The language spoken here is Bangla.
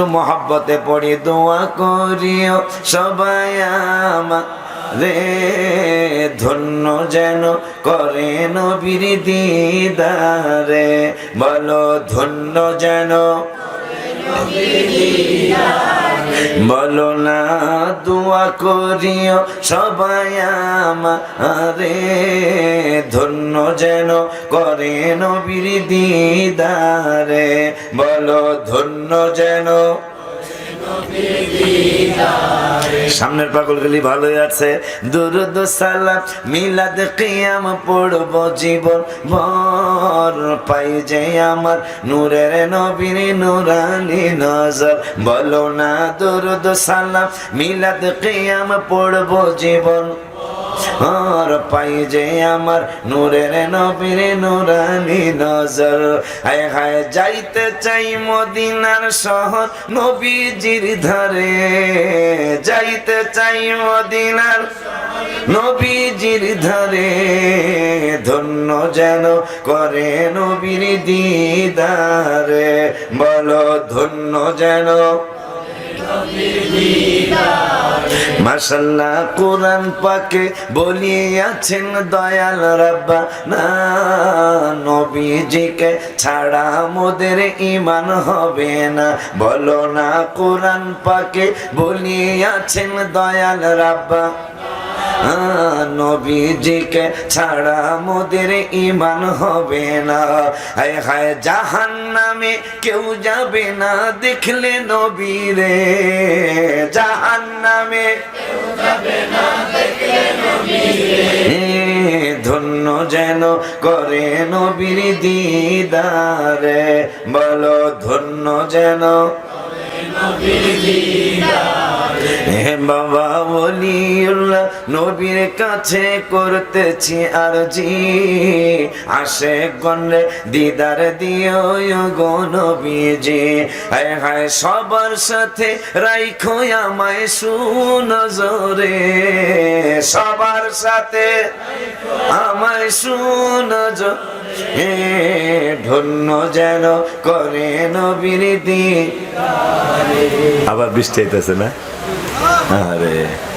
একটু মহাব্বতে পড়ি, দোয়া করিও সবাই আমা রে ধন্য যেন করে নবীর দিদারে। বলো, ধন্য যেন বলো না দোয়া করিও সবাই আমারে। ধন্য যেন করে নবীর দিদারে। বলো ধন্য যেন সামনের পাগলগুলি ভালোই আছে। দুরুদ সালাম, মিলাদ কিয়াম, পড়ব জীবন ভর। পাই যে আমার নূরের নবীর নুরানি নজর। বলো না দুরুদ সালাম, মিলাদ কিয়াম, পড়ব জীবন আর পাই যে আমার নূরের নবীর নুরানি নজর। হায় হায়, যাইতে চাই মদিনার শহর নবীজির ধারে। যাইতে চাই মদিনার নবীজির ধারে। ধন্য যেন করে নবীর দিদারে। বলো, ধন্য যেন মাসাল্লাহ কোরআন পাকে বলিয়াছেন দয়াল রাব্বা। না, নবীজিকে ছাড়া মোদের ইমান হবে না। বলো না, কোরআন পাকে বলিয়াছেন দয়াল রাব্বা। নবীজিকে ছাড়া মোদের ইমান হবে না। হায় হায় জাহান নামে কেউ যাবে না দেখলে নবীরে জাহান নামে এ, ধন্য যেন করে নবীর দিদারে। বলো ধন্য যেন হে বাবা বলিউল্লাহ নবীর কাছে করতেছি আর জি আসে গণে দিদার দিও গো নবীজি। হায় হায় সবার সাথে রাইখো আমায় সুনজরে। সবার সাথে আমায় সুনজ হে ধন্য যেন করে নবীর আবার বৃষ্টি আইতেছে না? আরে।